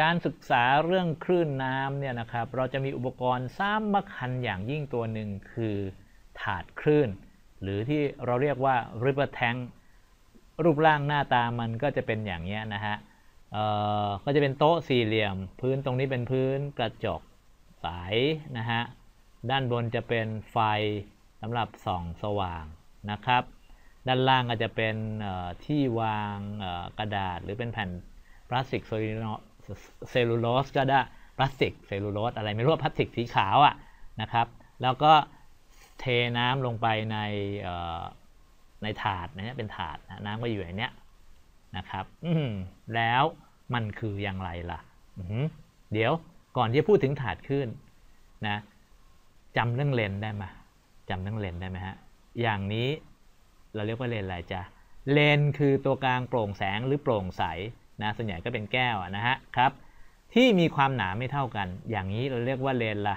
การศึกษาเรื่องคลื่นน้ำเนี่ยนะครับ เราจะมีอุปกรณ์สำคัญอย่างยิ่งตัวหนึ่งคือถาดคลื่น หรือที่เราเรียกว่า river tank รูปร่างหน้าตามันก็จะเป็นอย่างนี้นะฮะก็จะเป็นโต๊ะสี่เหลี่ยม พื้นตรงนี้เป็นพื้นกระจกใสนะฮะ ด้านบนจะเป็นไฟสำหรับส่องสว่างนะครับ ด้านล่างก็จะเป็นที่วางกระดาษหรือเป็นแผ่นพลาสติกโซลิ เซลลูโลสก็ได้พลาสติกเซลลูโลสอะไรไม่รู้พลาสติกสีขาวอะนะครับ แล้วก็เทน้ำลงไปในในถาดนะเป็นถาดนะน้ำก็อยู่ในเนี้ยนะครับอืแล้วมันคืออย่างไรล่ะเดี๋ยวก่อนที่จะพูดถึงถาดขึ้นนะจำเรื่องเลนได้ไหมจำเรื่องเลนได้ไหมฮะอย่างนี้เราเรียกว่าเลนอะไรจ้ะเลนคือตัวกลางโปร่งแสงหรือโปร่งใส นะส่วนใหญ่ก็เป็นแก้วนะฮะครับที่มีความหนาไม่เท่ากัน อย่างนี้เราเรียกว่าเลนละ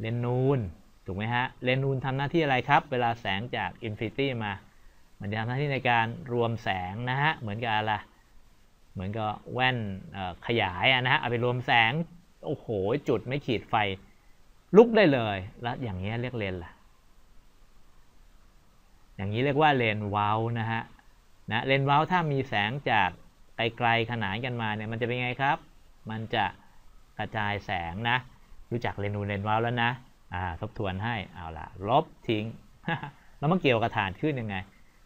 เลนนูนถูกไหมฮะเลนนูนทำหน้าที่อะไรครับ เวลาแสงจากอินฟินิตี้มา มันจะทำหน้าที่ในการรวมแสงนะฮะเหมือนกับอะไรเหมือนกับแว่นขยายนะฮะเอาไปรวมแสงโอ้โหจุดไม่ขีดไฟลุกได้เลย แล้วอย่างนี้เรียกเลนล่ะ อย่างนี้เรียกว่าเลนวาลนะฮะนะเลนวาลถ้ามีแสงจาก ไกลๆขนานกันมาเนี่ยมันจะเป็นไงครับ มันจะกระจายแสงนะ รู้จักเรนูเลนวาลแล้วนะอ่าทบทวนให้เอาละลบทิ้ง แล้วมันเกี่ยวกับฐานขึ้นยังไง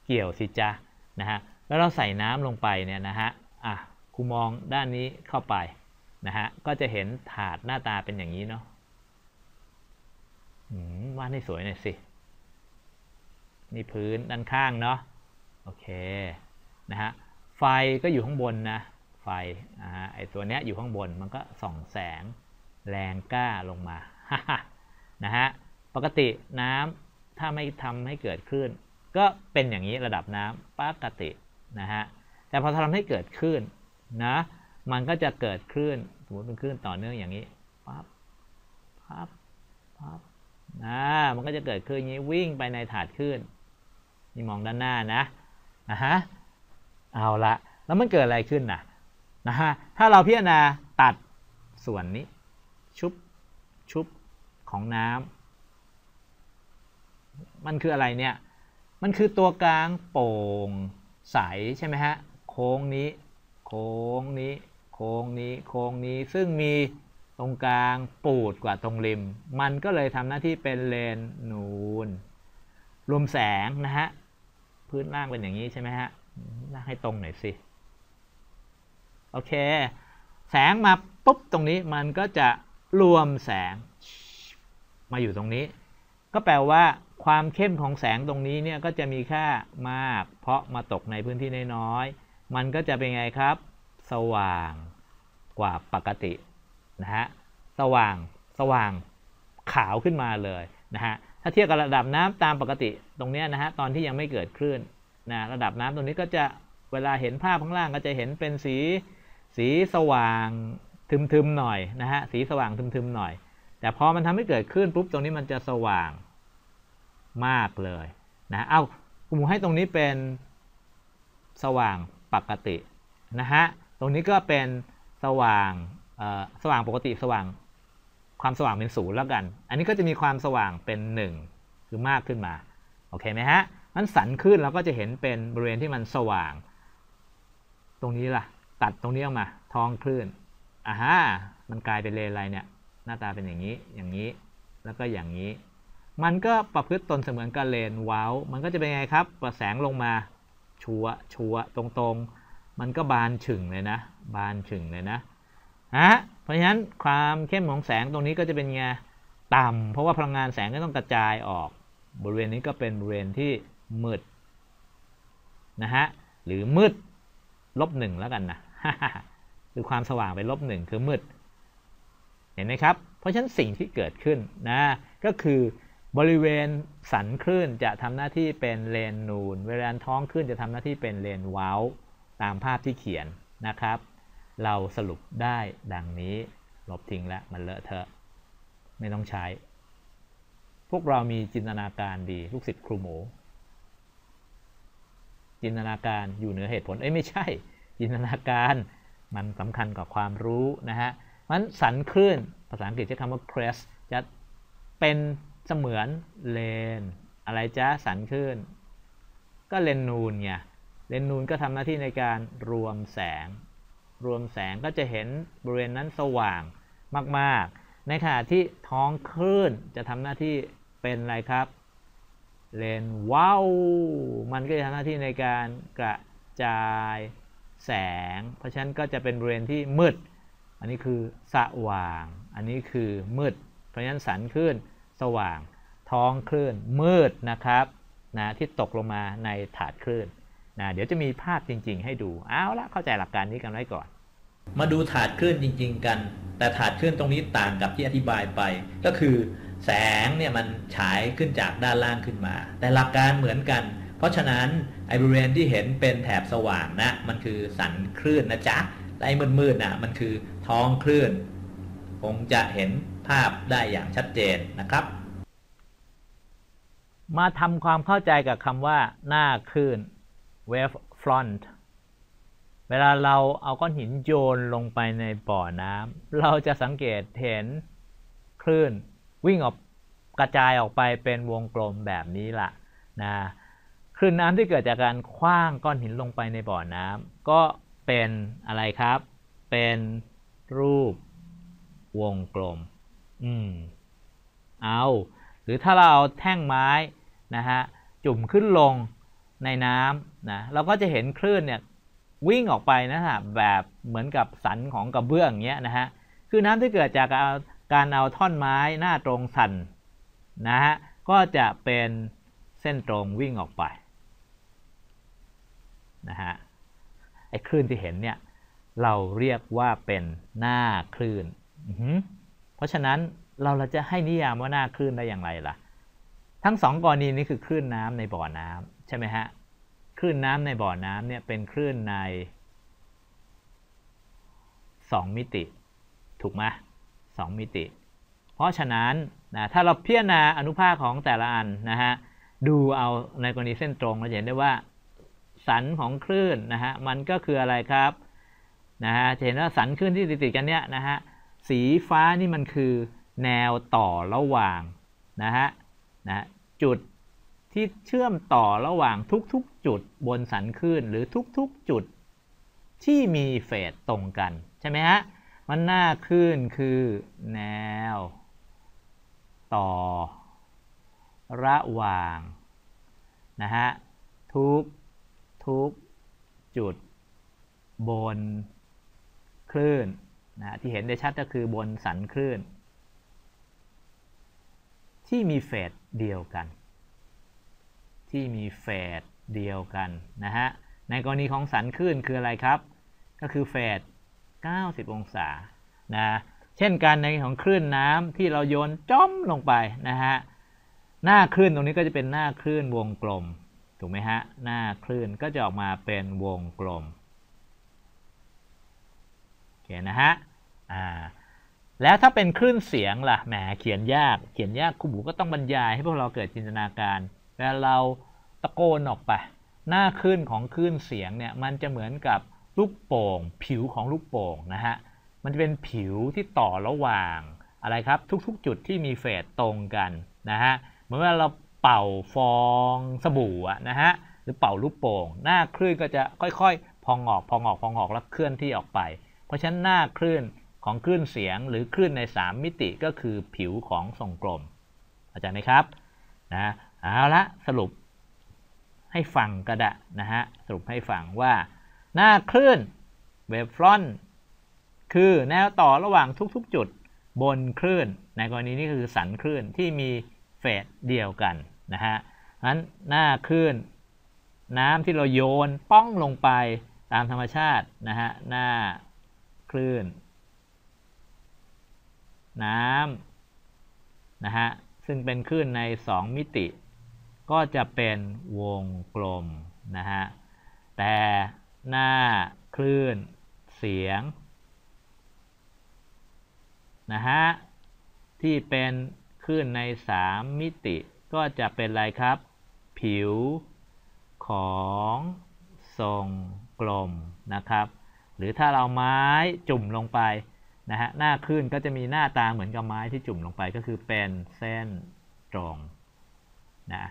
เกี่ยวสิจ้านะฮะแล้วเราใส่น้ำลงไปเนี่ยนะฮะอะครูมองด้านนี้เข้าไปนะฮะก็จะเห็นถาดหน้าตาเป็นอย่างนี้เนาะวาดให้สวยหน่อยสิ นี่พื้นด้านข้างเนาะโอเคนะฮะ ไฟก็อยู่ข้างบนนะ ไฟอ่าไอตัวเนี้ยอยู่ข้างบนมันก็ส่องแสงแรงกล้าลงมานะฮะปกติน้ำถ้าไม่ทำให้เกิดคลื่น ก็เป็นอย่างนี้ระดับน้ำปกตินะฮะแต่พอทำให้เกิดคลื่นนะมันก็จะเกิดคลื่นสมมติเป็นคลื่นต่อเนื่องอย่างนี้ปั๊บปั๊บปั๊บนะมันก็จะเกิดคลื่นนี้วิ่งไปในถาดคลื่นนี่มองด้านหน้านะนะฮะ เอาละแล้วมันเกิดอะไรขึ้นนะนะฮะถ้าเราพิจารณาตัดส่วนนี้ ชุบชุบของน้ำมันคืออะไรเนี่ยมันคือตัวกลางโป่งใสใช่ไหมฮะโค้งนี้ โค้งนี้ โค้งนี้โค้งนี้ซึ่งมีตรงกลางปูดกว่าตรงริม มันก็เลยทำหน้าที่เป็นเลนนูนรวมแสงนะฮะพื้นล่างเป็นอย่างนี้ใช่ไหมฮะ ลากให้ตรงหน่อยสิ โอเค แสงมาปุ๊บตรงนี้มันก็จะรวมแสงมาอยู่ตรงนี้ ก็แปลว่าความเข้มของแสงตรงนี้เนี่ยก็จะมีค่ามาก เพราะมาตกในพื้นที่น้อยๆ มันก็จะเป็นไงครับ สว่างกว่าปกตินะฮะ สว่าง สว่างขาวขึ้นมาเลยนะฮะ ถ้าเทียบกับระดับน้ำตามปกติตรงนี้นะฮะตอนที่ยังไม่เกิดคลื่น นะระดับน้ำตรงนี้ก็จะเวลาเห็นภาพข้างล่างก็จะเห็นเป็นสีสีสว่างทึมๆหน่อยนะฮะสีสว่างทึมๆหน่อย แต่พอมันทำให้เกิดขึ้นปุ๊บตรงนี้มันจะสว่างมากเลยนะเอากลุ่มให้ตรงนี้เป็นสว่างปกตินะฮะตรงนี้ก็เป็นสว่างสว่างปกติสว่างความสว่างเป็นศูนย์แล้วกัน อันนี้ก็จะมีความสว่างเป็น 1 คือมากขึ้นมา โอเคไหมฮะ มันสันขึ้นเราก็จะเห็นเป็นบริเวณที่มันสว่าง ตรงนี้ล่ะ ตัดตรงนี้ออกมา ท้องคลื่นอ่าฮะมันกลายเป็นเลนอะไรเนี่ย หน้าตาเป็นอย่างนี้ อย่างนี้ แล้วก็อย่างนี้ มันก็ประพฤติตนเสมือนกับเลนว้าวมันก็จะเป็นไงครับ ประแสงลงมา ชัวชัวตรงๆ มันก็บานฉึงเลยนะ บานฉึงเลยนะฮะเพราะฉะนั้นความเข้มของแสงตรงนี้ก็จะเป็นไง ต่ำเพราะว่าพลังงานแสงก็ต้องกระจายออก บริเวณนี้ก็เป็นบริเวณที่ มืดนะฮะหรือมืดลบหนึ่งแล้วกันนะคือความสว่างเป็นลบหนึ่งคือมืด เห็นไหมครับ เพราะฉะนั้นสิ่งที่เกิดขึ้นนะก็คือบริเวณสันคลื่นจะทำหน้าที่เป็นเลนนูนเวลาท้องคลื่นจะทำหน้าที่เป็นเลนเว้า ตามภาพที่เขียนนะครับ เราสรุปได้ดังนี้ลบทิ้งแล้วมันเลอะเทอะไม่ต้องใช้ พวกเรามีจินตนาการดีลูกศิษย์ครูหมู จินตนาการอยู่เหนือเหตุผลเอ้ยไม่ใช่ จินตนาการมันสำคัญกับความรู้นะฮะมันสันคลื่นภาษาอังกฤษใช้คำว่า crest จะเป็นเสมือนเลน อะไรจ้าสันคลื่นก็เลนนูนไงเลนนูนก็ทำหน้าที่ในการรวมแสง รวมแสงก็จะเห็นบริเวณนั้นสว่างมาก ๆ ในขณะที่ท้องคลื่นจะทำหน้าที่เป็นอะไรครับ เลนว้าวมันก็จะทำหน้าที่ในการกระจายแสง เพราะฉะนั้นก็จะเป็นบริเวณที่มืด อันนี้คือสว่าง อันนี้คือมืด เพราะฉะนั้นสันคลื่นสว่าง ท้องคลื่นมืดนะครับนะที่ตกลงมาในถาดคลื่นนะเดี๋ยวจะมีภาพจริง ๆ ให้ดูเอาละเข้าใจหลักการนี้กันไว้ก่อน มาดูถาดคลื่นจริง ๆ กัน แต่ถาดคลื่นตรงนี้ต่างกับที่อธิบายไป ก็คือ แสงเนี่ยมันฉายขึ้นจากด้านล่างขึ้นมา แต่หลักการเหมือนกัน เพราะฉะนั้นไอ้บริเวณที่เห็นเป็นแถบสว่างนะมันคือสันคลื่นนะจ๊ะและไอ้มืดๆนะมันคือท้องคลื่น คงจะเห็นภาพได้อย่างชัดเจนนะครับ มาทำความเข้าใจกับคำว่า หน้าคลื่น wave front เวลาเราเอาก้อนหินโยนลงไปในบ่อน้ำเราจะสังเกตเห็นคลื่น วิ่งออกกระจายออกไปเป็นวงกลมแบบนี้ละนะคลื่นน้ำที่เกิดจากการคว้างก้อนหินลงไปในบ่อน้ำก็เป็นอะไรครับ เป็นรูปวงกลม อืม เอา หรือถ้าเราเอาแท่งไม้นะฮะจุ่มขึ้นลงในน้ำนะเราก็จะเห็นคลื่นเนี่ยวิ่งออกไปนะฮะแบบเหมือนกับสันของกระเบื้องเงี้ยนะฮะคือน้ำที่เกิดจากการ การเอาท่อนไม้หน้าตรงสั่นนะฮะก็จะเป็นเส้นตรงวิ่งออกไปนะฮะไอ้คลื่นที่เห็นเนี่ยเราเรียกว่าเป็นหน้าคลื่น เพราะฉะนั้นเราเราจะให้นิยามว่าหน้าคลื่นได้อย่างไรล่ะ ทั้งสองกรณีนี้คือคลื่นน้ำในบ่อน้ำใช่ไหมฮะคลื่นน้ำในบ่อน้ำเนี่ยเป็นคลื่นใน 2 มิติ ถูกไหม สองมิติ เพราะฉะนั้นนะถ้าเราพิจารณาอนุภาคของแต่ละอันนะฮะดูเอาในกรณีเส้นตรงเราจะเห็นได้ว่าสันของคลื่นนะฮะมันก็คืออะไรครับนะฮะเห็นว่าสันคลื่นที่ติดกันเนี้ยนะฮะสีฟ้านี่มันคือแนวต่อระหว่างนะฮะนะจุดที่เชื่อมต่อระหว่างทุกๆ จุดบนสันคลื่นหรือทุกๆ จุดที่มีเฟสตรงกัน ใช่ไหมฮะ มันหน้าคลื่นคือแนว ต่อ ระหว่าง นะฮะ ทุก ทุก จุด บน คลื่น นะ ที่เห็นได้ชัดก็คือบนสันคลื่น ที่มีเฟสเดียวกัน ที่มีเฟสเดียวกัน นะฮะ ในกรณีของสันคลื่นคืออะไรครับ ก็คือเฟส 90 องศานะเช่นกันในของคลื่นน้ำที่เราโยนจ้อมลงไปนะฮะหน้าคลื่นตรงนี้ก็จะเป็นหน้าคลื่นวงกลมถูกไหมฮะหน้าคลื่นก็จะออกมาเป็นวงกลมโอเคนะฮะอ่าแล้วถ้าเป็นคลื่นเสียงล่ะแหมเขียนยากเขียนยากครูบูก็ต้องบรรยายให้พวกเราเกิดจินตนาการเวลาเราตะโกนออกไปหน้าคลื่นของคลื่นเสียงเนี่ยมันจะเหมือนกับ ลูกโป่ง ผิวของลูกโป่งนะฮะมันจะเป็นผิวที่ต่อระหว่างอะไรครับ ทุกๆ จุดที่มีเฟสตรงกันนะฮะเหมือนเวลาเราเป่าฟองสบู่นะฮะหรือเป่าลูกโป่ง หน้าคลื่นก็จะค่อยๆ พองออกพองออกพองออกแล้วเคลื่อนที่ออกไป เพราะฉะนั้นหน้าคลื่นของคลื่นเสียงหรือคลื่นใน 3 มิติก็คือผิวของทรงกลมเข้าใจไหมครับนะเอาละสรุปให้ฟังก็ได้นะฮะสรุปให้ฟังว่า หน้าคลื่นเวฟฟรอนคือแนวต่อระหว่างทุกๆ จุดบนคลื่น ในกรณีนี้คือสันคลื่นที่มีเฟสเดียวกันนะฮะนั้นหน้าคลื่น น้ำที่เราโยนป้องลงไปตามธรรมชาตินะฮะหน้าคลื่น น้ำนะฮะซึ่งเป็นคลื่นใน 2 มิติ ก็จะเป็นวงกลมนะฮะแต่ หน้า คลื่น เสียง นะฮะ ที่เป็นคลื่นใน 3 มิติ ก็จะเป็นอะไรครับ ผิวของทรงกลมนะครับ หรือถ้าเราไม้จุ่มลงไปนะฮะหน้าคลื่นก็จะมีหน้าตาเหมือนกับไม้ที่จุ่มลงไปก็คือเป็นเส้นตรงนะ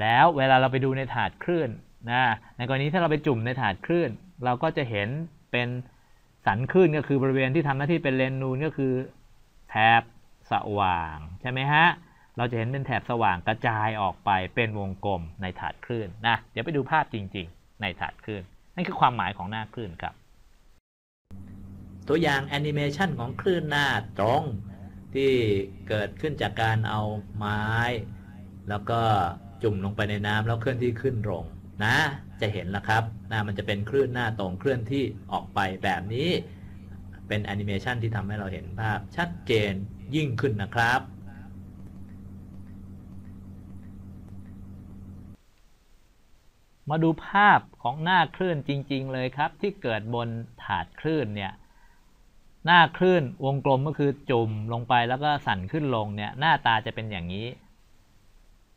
แล้วเวลาเราไปดูในถาดคลื่น นะในกรณีถ้าเราไปจุ่มในถาดคลื่น เราก็จะเห็นเป็นสันคลื่นก็คือบริเวณที่ทำหน้าที่เป็นเลนนูนก็คือแถบสว่างใช่ไหมฮะเราจะเห็นเป็นแถบสว่างกระจายออกไปเป็นวงกลมในถาดคลื่นนะเดี๋ยวไปดูภาพจริง ๆ ในถาดคลื่นนั่นคือความหมายของหน้าคลื่นครับ ตัวอย่างแอนิเมชันของคลื่นหน้าตรงที่เกิดขึ้นจากการเอาไม้ แล้วก็จุ่มลงไปในน้ำแล้วเคลื่อนที่ขึ้นลง นะจะเห็นแล้วครับนะมันจะเป็นคลื่นหน้าตรงเคลื่อนที่ออกไปแบบนี้ เป็นแอนิเมชันที่ทำให้เราเห็นภาพชัดเจนยิ่งขึ้นนะครับ มาดูภาพของหน้าคลื่นจริง ๆ เลยครับ ที่เกิดบนถาดคลื่นเนี่ยหน้าคลื่นวงกลมก็คือจุ่มลงไปแล้วก็สั่นขึ้นลงเนี่ยหน้าตาจะเป็นอย่างนี้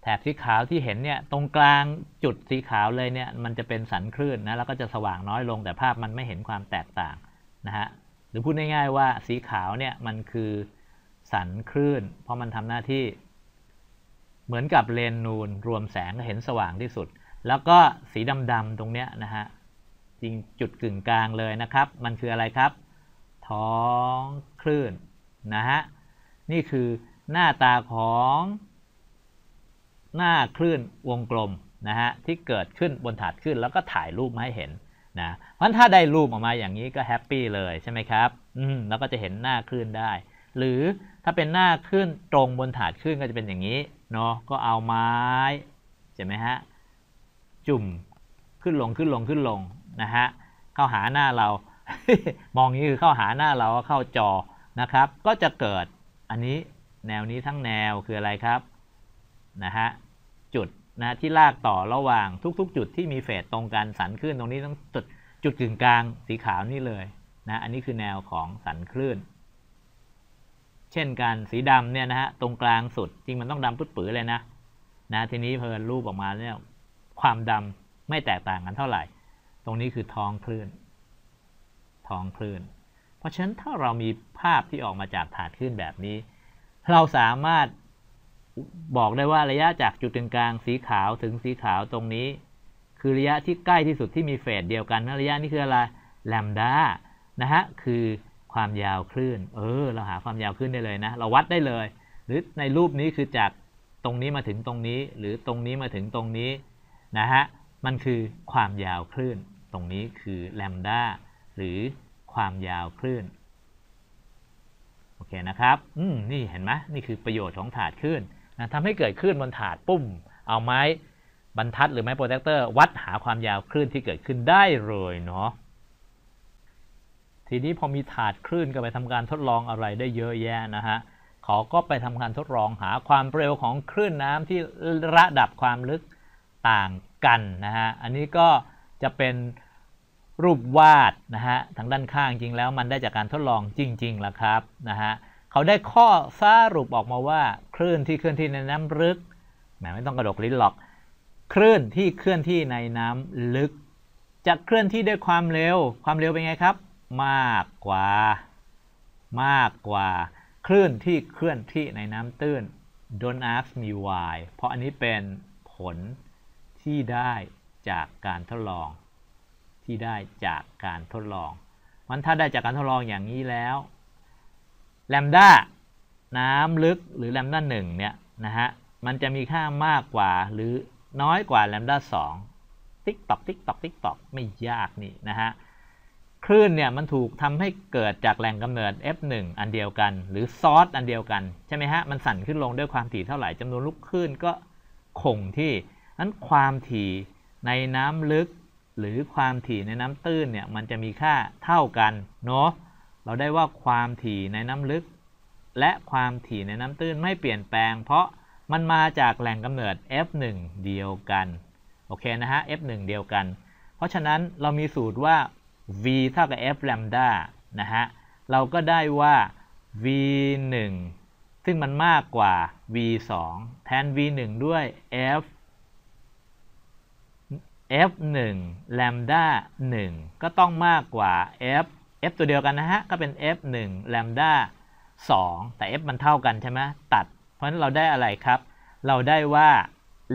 แถบสีขาวที่เห็นเนี่ยตรงกลางจุดสีขาวเลยเนี่ยมันจะเป็นสันคลื่นนะแล้วก็จะสว่างน้อยลงแต่ภาพมันไม่เห็นความแตกต่างนะฮะหรือพูดง่ายๆว่าสีขาวเนี่ยมันคือสันคลื่น เพราะมันทำหน้าที่เหมือนกับเลนนูนรวมแสงเห็นสว่างที่สุด แล้วก็สีดำๆตรงเนี้ยนะฮะจริงจุดกึ่งกลางเลยนะครับ มันคืออะไรครับ ท้องคลื่นนะฮะนี่คือหน้าตาของ หน้าคลื่นวงกลมนะฮะที่เกิดขึ้นบนถาดคลื่นแล้วก็ถ่ายรูปมาให้เห็นนะเพราะถ้าได้รูปออกมาอย่างนี้ก็แฮปปี้เลยใช่ไหมครับอืมแล้วก็จะเห็นหน้าคลื่นได้ หรือถ้าเป็นหน้าคลื่นตรงบนถาดคลื่นก็จะเป็นอย่างนี้เนาะก็เอาไม้ใช่ไหมฮะจุ่มขึ้นลงขึ้นลงขึ้นลงนะฮะเข้าหาหน้าเรา มองนี้คือเข้าหาหน้าเราเข้าจอนะครับ ก็จะเกิดอันนี้แนวนี้ทั้งแนวคืออะไรครับนะฮะ จุดนะที่ลากต่อระหว่างทุกๆ จุดที่มีเฟสตรงกันสันคลื่นตรงนี้ต้องจุดจุดกึ่งกลางสีขาวนี่เลยนะอันนี้คือแนวของสันคลื่น เช่นกันสีดำเนี่ยนะฮะตรงกลางสุดจริงมันต้องดำปึ๊ดปื๋อเลยนะนะทีนี้เพลินรูปออกมาเนี่ยความดำไม่แตกต่างกันเท่าไหร่ ตรงนี้คือท้องคลื่นท้องคลื่น เพราะฉะนั้นถ้าเรามีภาพที่ออกมาจากถาดคลื่นแบบนี้ เราสามารถ บอกได้ว่าระยะจากจุดกลางสีขาวถึงสีขาวตรงนี้ คือระยะที่ใกล้ที่สุดที่มีเฟสเดียวกันนะระยะนี้คืออะไรแลมดานะฮะคือความยาวคลื่น เออ เราหาความยาวคลื่นได้เลยนะ เราวัดได้เลย หรือในรูปนี้คือจากตรงนี้มาถึงตรงนี้ หรือตรงนี้มาถึงตรงนี้นะฮะ มันคือความยาวคลื่น ตรงนี้คือแลมดาหรือความยาวคลื่น โอเคนะครับ อืม นี่เห็นไหมนี่คือประโยชน์ของถาดคลื่น นะทำให้เกิดคลื่นบนถาดปุ้ม เอาไม้บรรทัดหรือไม้โปรเทคเตอร์วัดหาความยาวคลื่นที่เกิดขึ้นได้เลยเนาะทีนี้พอมีถาดคลื่นก็ไปทำการทดลองอะไรได้เยอะแยะนะฮะเขาก็ไปทำการทดลองหาความเร็วของคลื่นน้ำที่ระดับความลึกต่างกันนะฮะอันนี้ก็จะเป็นรูปวาดนะฮะทางด้านข้างจริงแล้วมันได้จากการทดลองจริงๆแล้วครับนะฮะเขาได้ข้อสรุปออกมาว่า คลื่นที่เคลื่อนที่ในน้ำลึกแหมไม่ต้องกระดกลิ้นหรอก คลื่นที่เคลื่อนที่ในน้ำลึก จะเคลื่อนที่ด้วยความเร็ว ความเร็วเป็นไงครับ มากกว่า มากกว่า คลื่นที่เคลื่อนที่ในน้ำตื้น don't ask me why เพราะอันนี้เป็นผลที่ได้จากการทดลอง ที่ได้จากการทดลองมันถ้าได้จากการทดลองอย่างนี้แล้วแลมด้า น้ำลึกหรือแลมด้าหนึ่งเนี่ยนะฮะมันจะมีค่ามากกว่าหรือน้อยกว่าแลมด้าสองติ๊กตอกติ๊กตอกติ๊กตอกไม่ยากนี่นะฮะคลื่นเนี่ยมันถูกทำให้เกิดจากแหล่งกำเนิด F1 อันเดียวกัน หรือซอสอันเดียวกันใช่ไหมฮะมันสั่นขึ้นลงด้วยความถี่เท่าไหร่จำนวนลูกคลื่นก็คงที่นั้นความถี่ในน้ำลึก หรือความถี่ในน้ำตื้นเนี่ยมันจะมีค่าเท่ากันเนาะเราได้ว่าความถี่ในน้ำลึก และความถี่ในน้ำตื้นไม่เปลี่ยนแปลง เพราะมันมาจากแหล่งกำเนิด f1 เดียวกัน โอเคนะฮะ f1 เดียวกัน เพราะฉะนั้นเรามีสูตรว่า v เท่ากับ f lambda นะฮะ เราก็ได้ว่า v1 ซึ่งมันมากกว่า v2 แทน v1 ด้วย f f 1 lambda 1ก็ต้องมากกว่า f f ตัวเดียวกันนะฮะ ก็เป็น f 1 lambda 2 แต่ f มันเท่ากันใช่ไหมตัด เพราะฉะนั้นเราได้อะไรครับ เราได้ว่า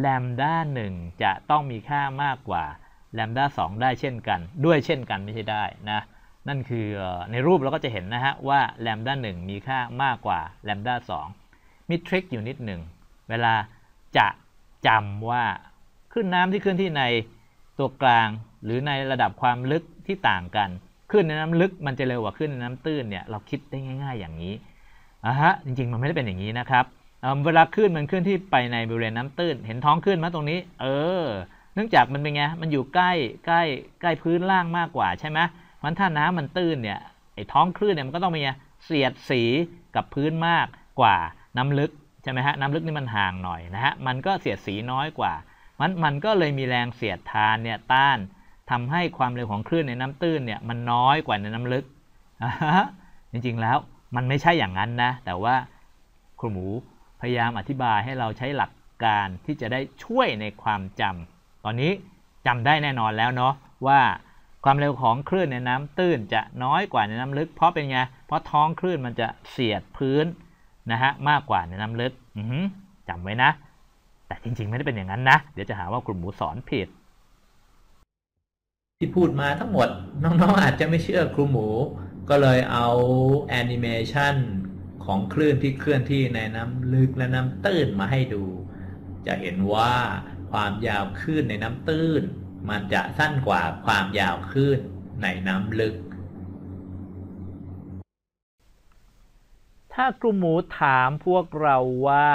lambda 1จะต้องมีค่ามากกว่า lambda 2ได้เช่นกัน ด้วยเช่นกันไม่ใช่ได้นะนั่นคือในรูปเราก็จะเห็นนะฮะว่า lambda 1มีค่ามากกว่า lambda 2มีทริคอยู่นิดหนึ่งเวลาจะจำว่าคลื่นน้ำที่เคลื่อนที่ในตัวกลาง หรือในระดับความลึกที่ต่างกัน คลื่นในน้ำลึกมันจะเร็วกว่าคลื่นในน้ำตื้นเนี่ยเราคิดได้ง่าย ๆ อย่างนี้อะฮะจริงๆ มันไม่ได้เป็นอย่างนี้นะครับเวลาคลื่นมันเคลื่อนที่ไปในบริเวณน้ำตื้น เห็นท้องคลื่นมาตรงนี้ เออ เนื่องจากมันเป็นไงมันอยู่ใกล้ใกล้ใกล้พื้นล่างมากกว่าใช่ไหมเพราะถ้าน้ำมันตื้นเนี่ยไอ้ท้องคลื่นเนี่ยมันก็ต้องมีเสียดสีกับพื้นมากกว่าน้ำลึกใช่ไหมฮะน้ำลึกนี่มันห่างหน่อยนะฮะมันก็เสียดสีน้อยกว่า มันมันก็เลยมีแรงเสียดทานเนี่ยต้าน ทำให้ความเร็วของคลื่นในน้ำตื้นเนี่ยมันน้อยกว่าในน้ำลึก จริงๆแล้วมันไม่ใช่อย่างนั้นนะ แต่ว่าครูหมูพยายามอธิบายให้เราใช้หลักการที่จะได้ช่วยในความจำตอนนี้จำได้แน่นอนแล้วเนาะว่าความเร็วของคลื่นในน้ำตื้นจะน้อยกว่าในน้ำลึก เพราะเป็นไง เพราะท้องคลื่นมันจะเสียดพื้นนะฮะมากกว่าในน้ำลึกจำไว้นะ แต่จริงๆไม่ได้เป็นอย่างนั้นนะ เดี๋ยวจะหาว่าครูหมูสอนผิด ที่พูดมาทั้งหมด น้องๆอาจจะไม่เชื่อครูหมู ก็เลยเอาแอนิเมชันของคลื่นที่เคลื่อนที่ในน้ำลึกและน้ำตื้นมาให้ดู จะเห็นว่าความยาวคลื่นในน้ำตื้น มันจะสั้นกว่าความยาวคลื่นในน้ำลึก ถ้าครูหมูถามพวกเราว่า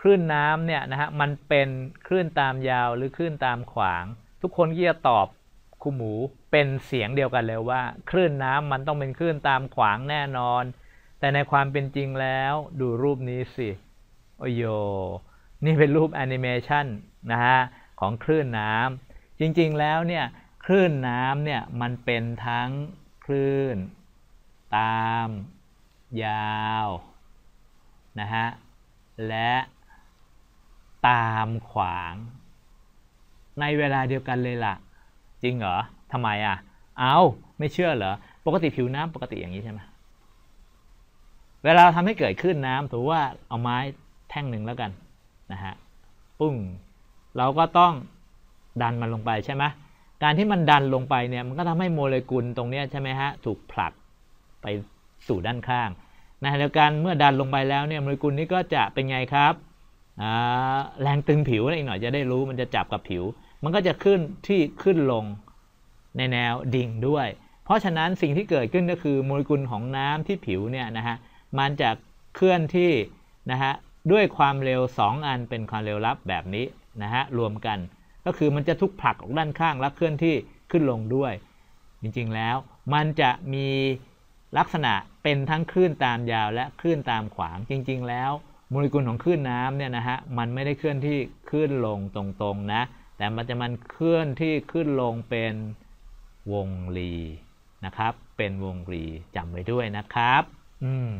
คลื่นน้ำเนี่ยนะฮะมันเป็นคลื่นตามยาวหรือคลื่นตามขวาง ทุกคนก็จะตอบ ครูหมูเป็นเสียงเดียวกันเลยว่า คลื่นน้ำมันต้องเป็นคลื่นตามขวางแน่นอน แต่ในความเป็นจริงแล้วดูรูปนี้สิ โอ้โย นี่เป็นรูปแอนิเมชันนะฮะ ของคลื่นน้ำจริงๆแล้วเนี่ยคลื่นน้ำเนี่ยมันเป็นทั้งคลื่น ตาม ยาวนะฮะและตามขวาง ในเวลาเดียวกันเลยล่ะ จริงเหรอทำไมอะ เอาไม่เชื่อเหรอ ปกติผิวน้ำปกติอย่างนี้ใช่ไหมเวลาทำให้เกิดขึ้นน้ำถือว่าเอาไม้แท่งหนึ่งแล้วกันนะฮะปุ้งเราก็ต้องดันมันลงไปใช่ไหมการที่มันดันลงไปเนี่ยมันก็ทำให้โมเลกุลตรงนี้ใช่ไหมฮะถูกผลักไปสู่ด้านข้างนะเดียวกันเมื่อดันลงไปแล้วเนี่ยโมเลกุลนี้ก็จะเป็นไงครับแรงตึงผิวอีกหน่อยจะได้รู้มันจะจับกับผิว มันก็จะขึ้นที่ขึ้นลงในแนวดิ่งด้วย เพราะฉะนั้นสิ่งที่เกิดขึ้นก็คือโมเลกุลของน้ำที่ผิวเนี่ยนะฮะมันจะเคลื่อนที่นะฮะด้วยความเร็ว 2 อันเป็นความเร็วลับแบบนี้นะฮะรวมกัน ก็คือมันจะทุกผลักออกด้านข้างและเคลื่อนที่ขึ้นลงด้วย จริงๆแล้วมันจะมีลักษณะเป็นทั้งคลื่นตามยาวและคลื่นตามขวางจริง ๆ แล้วโมเลกุลของคลื่นน้ำเนี่ยนะฮะมันไม่ได้เคลื่อนที่ขึ้นลงตรงๆนะ แต่มันจะมันเคลื่อนที่ขึ้นลงเป็นวงรีนะครับ เป็นวงรีจำไว้ด้วยนะครับ อืม